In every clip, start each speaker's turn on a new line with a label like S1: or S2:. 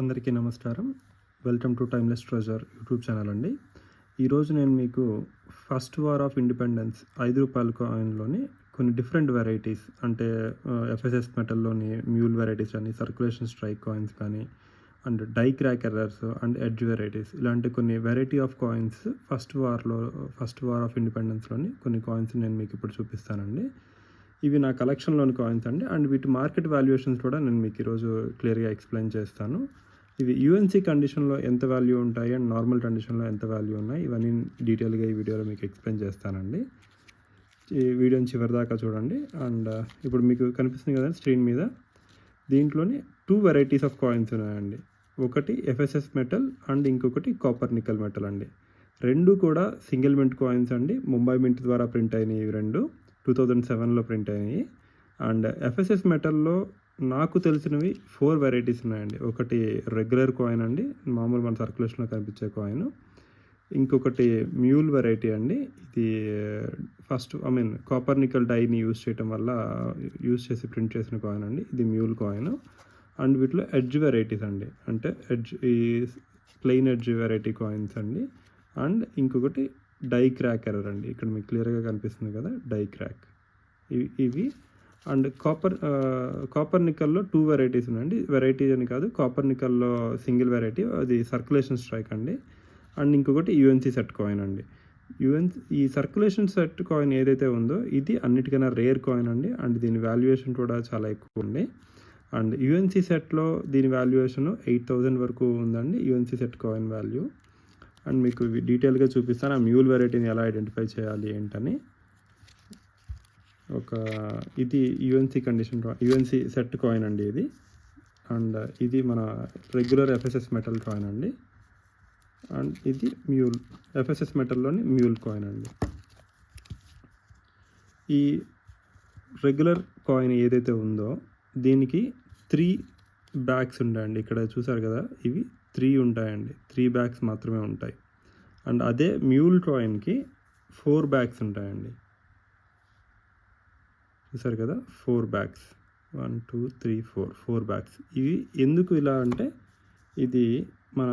S1: అందరికీ నమస్కారం. Welcome to timeless treasure YouTube channel అండి. ఈరోజు నేను మీకు ఫస్ట్ వార్ ఆఫ్ ఇండిపెండెన్స్ ఐదు రూపాయల కాయిన్లోని కొన్ని డిఫరెంట్ వెరైటీస్ అంటే ఎఫ్ఎస్ఎస్ మెటల్లోని మ్యూల్ వెరైటీస్ కానీ సర్క్యులేషన్ స్ట్రైక్ కాయిన్స్ కానీ and die crack errors and edge varieties ఇలాంటి కొన్ని వెరైటీ ఆఫ్ కాయిన్స్ ఫస్ట్ వార్లో ఫస్ట్ వార్ ఆఫ్ ఇండిపెండెన్స్లోని కొన్ని కాయిన్స్ నేను మీకు ఇప్పుడు చూపిస్తానండి. ఇవి నా కలెక్షన్లోని కాయిన్స్ అండి. అండ్ వీటి మార్కెట్ వాల్యుయేషన్స్ కూడా నేను మీకు ఈరోజు క్లియర్గా ఎక్స్ప్లెయిన్ చేస్తాను. ఇవి యూఎన్సీ కండిషన్లో ఎంత వాల్యూ ఉంటాయి అండ్ నార్మల్ కండిషన్లో ఎంత వాల్యూ ఉన్నాయి ఇవన్నీ డీటెయిల్గా ఈ వీడియోలో మీకు ఎక్స్ప్లెయిన్ చేస్తానండి. ఈ వీడియోని చివరి దాకా చూడండి. అండ్ ఇప్పుడు మీకు కనిపిస్తుంది కదా స్క్రీన్ మీద. దీంట్లోని టూ వెరైటీస్ ఆఫ్ కాయిన్స్ ఉన్నాయండి. ఒకటి ఎఫ్ఎస్ఎస్ మెటల్ అండ్ ఇంకొకటి కాపర్ నికల్ మెటల్ అండి. రెండు కూడా సింగిల్ మింట్ కాయిన్స్ అండి. ముంబై మింట్ ద్వారా ప్రింట్ అయినాయి ఇవి రెండు. టూ థౌజండ్ సెవెన్లో ప్రింట్ అయినాయి. అండ్ ఎఫ్ఎస్ఎస్ మెటల్లో నాకు తెలిసినవి ఫోర్ వెరైటీస్ ఉన్నాయండి. ఒకటి రెగ్యులర్ కాయిన్ అండి. మామూలు మన సర్క్యులేషన్లో కనిపించే కాయిన్. ఇంకొకటి మ్యూల్ వెరైటీ అండి. ఇది uh, first I mean copper nickel డైని use చేయడం వల్ల యూజ్ చేసి ప్రింట్ చేసిన కాయిన్ అండి. ఇది మ్యూల్ కాయిన్. అండ్ వీటిలో ఎడ్జ్ వెరైటీస్ అండి. అంటే ఎడ్జ్ ఈ ప్లెయిన్ ఎడ్జ్ వెరైటీ కాయిన్స్ అండి. అండ్ ఇంకొకటి డై క్రాక్ ఎర్రర్ అండి ఇక్కడ మీకు క్లియర్గా కనిపిస్తుంది కదా డై క్రాక్. ఇవి ఇవి. అండ్ కాపర్ కాపర్ నికల్లో టూ వెరైటీస్ ఉన్నాయండి. వెరైటీ అని కాదు కాపర్ నికల్లో సింగిల్ వెరైటీ అది సర్క్యులేషన్ స్ట్రైక్ అండి. అండ్ ఇంకొకటి యుఎన్సి సెట్ కాయిన్ అండి. యుఎన్ ఈ సర్క్యులేషన్ సెట్ కాయిన్ ఏదైతే ఉందో ఇది అన్నిటికన్నా రేర్ కాయిన్ అండి. అండ్ దీని వాల్యుయేషన్ కూడా చాలా ఎక్కువ ఉంది. అండ్ యుఎన్సి సెట్లో దీని వాల్యుయేషన్ ఎయిట్ థౌజండ్ వరకు ఉందండి UNC set coin value. And మీకు డీటెయిల్గా చూపిస్తాను ఆ మ్యూల్ వెరైటీని ఎలా ఐడెంటిఫై చేయాలి ఏంటని. ఒక ఇది UNC condition UNC set coin అండి ఇది. అండ్ ఇది మన రెగ్యులర్ ఎఫ్ఎస్ఎస్ మెటల్ కాయిన్ అండి. అండ్ ఇది మ్యూల్ ఎఫ్ఎస్ఎస్ మెటల్లోని మ్యూల్ కాయిన్ అండి. ఈ రెగ్యులర్ కాయిన్ ఏదైతే ఉందో దీనికి త్రీ బ్యాగ్స్ ఉంటాయండి. ఇక్కడ చూసారు కదా? ఇవి త్రీ ఉంటాయండి. త్రీ బ్యాగ్స్ మాత్రమే ఉంటాయి. అండ్ అదే మ్యూల్ కాయిన్కి ఫోర్ బ్యాగ్స్ ఉంటాయండి. చూసారు కదా? Four bags. One two three four. Four bags. ఇవి ఎందుకు ఇలా అంటే ఇది మన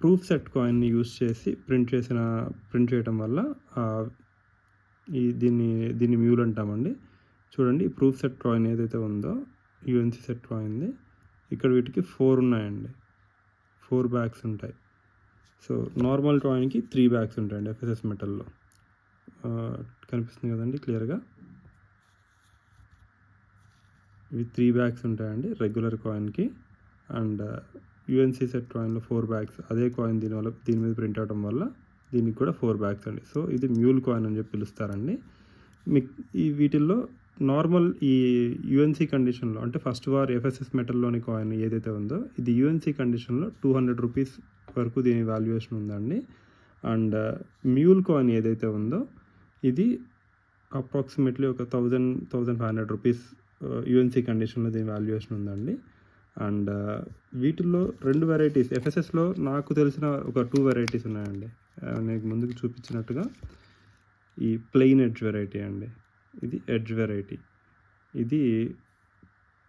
S1: ప్రూఫ్ సెట్ కాయిన్ని యూస్ చేసి ప్రింట్ చేసిన ప్రింట్ చేయడం వల్ల ఈ దీన్ని దీన్ని మ్యూల్ అంటామండి. చూడండి ప్రూఫ్ సెట్ కాయిన్ ఏదైతే ఉందో యుఎన్సీ సెట్ కాయిన్ది ఇక్కడ వీటికి ఫోర్ ఉన్నాయండి. ఫోర్ బ్యాగ్స్ ఉంటాయి. సో నార్మల్ కాయిన్కి త్రీ బ్యాగ్స్ ఉంటాయండి ఎఫ్ఎస్ఎస్ మెటల్లో uh, కనిపిస్తుంది కదండి క్లియర్గా ఇవి త్రీ బ్యాగ్స్ ఉంటాయండి రెగ్యులర్ కాయిన్కి అండ్ యుఎన్సీ సెట్ కాయిన్లో ఫోర్ బ్యాగ్స్ అదే కాయిన్ దీనివల్ల దీని మీద ప్రింట్ అవడం వల్ల దీనికి కూడా ఫోర్ బ్యాగ్స్ అండి. సో ఇది మ్యూల్ కాయిన్ అని చెప్పి పిలుస్తారండి. మీకు ఈ వీటిల్లో నార్మల్ ఈ యుఎన్సీ కండిషన్లో అంటే ఫస్ట్ వార్ ఎఫ్ఎస్ఎస్ మెటల్లోని కాయిన్ ఏదైతే ఉందో ఇది యుఎన్సీ కండిషన్లో టూ హండ్రెడ్ రూపీస్ వరకు దీని వాల్యుయేషన్ ఉందండి. అండ్ మ్యూల్ కాయిన్ ఏదైతే ఉందో ఇది అప్రాక్సిమేట్లీ ఒక thousand thousand five hundred rupees UNC కండిషన్లో దీని వాల్యుయేషన్ ఉందండి. అండ్ వీటిల్లో రెండు వెరైటీస్ ఎఫ్ఎస్ఎస్లో నాకు తెలిసిన ఒక టూ వెరైటీస్ ఉన్నాయండి. నేను ముందుకు చూపించినట్టుగా ఈ ప్లెయిన్ ఎడ్జ్ వెరైటీ అండి. ఇది ఎడ్జ్ వెరైటీ. ఇది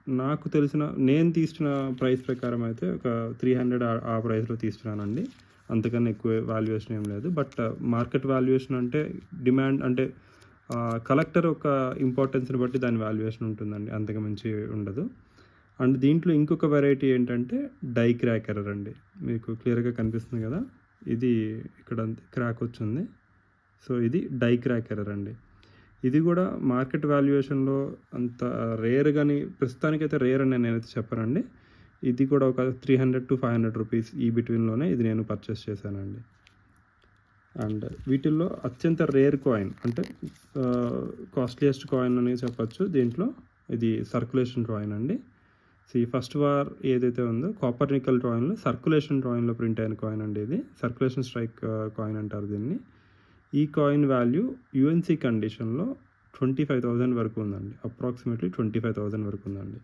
S1: నాకు తెలిసిన నేను తీసుకున్న ప్రైస్ ప్రకారం అయితే ఒక త్రీ హండ్రెడ్ ఆ ప్రైస్లో తీసుకున్నానండి అంతకన్నా ఎక్కువ వాల్యుయేషన్ ఏం లేదు. బట్ మార్కెట్ వాల్యుయేషన్ అంటే డిమాండ్ అంటే కలెక్టర్ ఒక ఇంపార్టెన్స్ని బట్టి దాని వాల్యుయేషన్ ఉంటుందండి. అంతకు మించి ఉండదు. అండ్ దీంట్లో ఇంకొక వెరైటీ ఏంటంటే డై క్రాక్ ఎర్రర్ అండి. మీకు క్లియర్గా కనిపిస్తుంది కదా? ఇది ఇక్కడ క్రాక్ వచ్చింది. సో ఇది డై క్రాక్ ఎర్రర్ అండి. ఇది కూడా మార్కెట్ వాల్యుయేషన్లో అంత రేర్ కానీ ప్రస్తుతానికైతే రేర్ అని నేనైతే చెప్పనండి. ఇది కూడా ఒక three hundred to five hundred rupees ఈ బిట్వీన్లోనే ఇది నేను పర్చేస్ చేశానండి. అండ్ వీటిల్లో అత్యంత రేర్ కాయిన్ అంటే కాస్ట్లీయెస్ట్ కాయిన్ అని చెప్పచ్చు. దీంట్లో ఇది సర్క్యులేషన్ కాయిన్ అండి. ఈ ఫస్ట్ వార్ ఏదైతే ఉందో కాపర్ నికల్ కాయిన్లో సర్క్యులేషన్ కాయిన్లో ప్రింట్ అయిన కాయిన్ అండి ఇది. సర్క్యులేషన్ స్ట్రైక్ కాయిన్ అంటారు దీన్ని. ఈ కాయిన్ వాల్యూ యుఎన్సి కండిషన్లో ట్వంటీ ఫైవ్ థౌజండ్ వరకు ఉందండి. అప్రాక్సిమేట్లీ ట్వంటీ ఫైవ్ థౌజండ్ వరకు ఉందండి.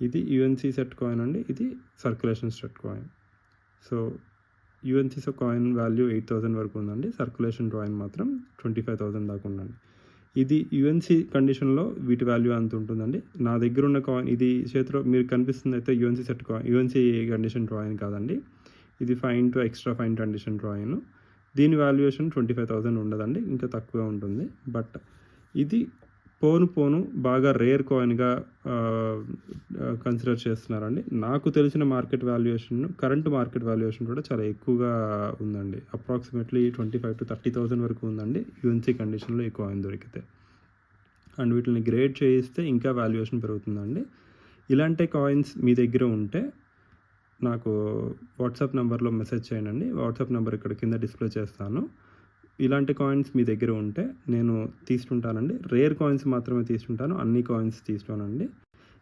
S1: ఇది యుఎన్సీ సెట్ కాయిన్ అండి. ఇది circulation set coin so UNCs coin value eight thousand వరకు ఉందండి. సర్క్యులేషన్ కాయిన్ మాత్రం ట్వంటీ ఫైవ్ థౌసండ్ దాకా ఉందండి. ఇది యుఎన్సి కండిషన్లో వీటి వాల్యూ అంత ఉంటుందండి? నా దగ్గర ఉన్న కాయిన్ ఇది చేతిలో మీరు కనిపిస్తుంది అయితే UNC set coin UNC condition coin కాదండి. ఇది fine to extra fine condition coin దీని వాల్యుయేషన్ ట్వంటీ ఫైవ్ థౌసండ్ ఉండదండి ఇంకా తక్కువ ఉంటుంది. బట్ ఇది పోను పోను బాగా రేర్ కాయిన్గా కన్సిడర్ చేస్తున్నారండి. నాకు తెలిసిన market valuation current market valuation కూడా చాలా ఎక్కువగా ఉందండి. Approximately twenty five to thirty thousand వరకు ఉందండి యూఎన్సీ కండిషన్లో ఈ కాయిన్ దొరికితే. అండ్ వీటిని గ్రేడ్ చేయిస్తే ఇంకా వాల్యుయేషన్ పెరుగుతుందండి. ఇలాంటి కాయిన్స్ మీ దగ్గర ఉంటే నాకు వాట్సాప్ నెంబర్లో మెసేజ్ చేయండి. వాట్సాప్ నెంబర్ ఇక్కడ కింద డిస్ప్లే చేస్తాను. ఇలాంటి కాయిన్స్ మీ దగ్గర ఉంటే నేను తీసుకుంటానండి. రేర్ కాయిన్స్ మాత్రమే తీసుకుంటాను. అన్ని కాయిన్స్ తీసుకోనండి.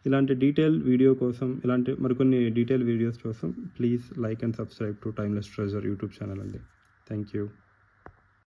S1: ఇలాంటి డీటెయిల్ వీడియో కోసం ఇలాంటి మరికొన్ని డీటెయిల్ వీడియోస్ కోసం please like and subscribe to timeless treasure YouTube channel అండి. Thank you.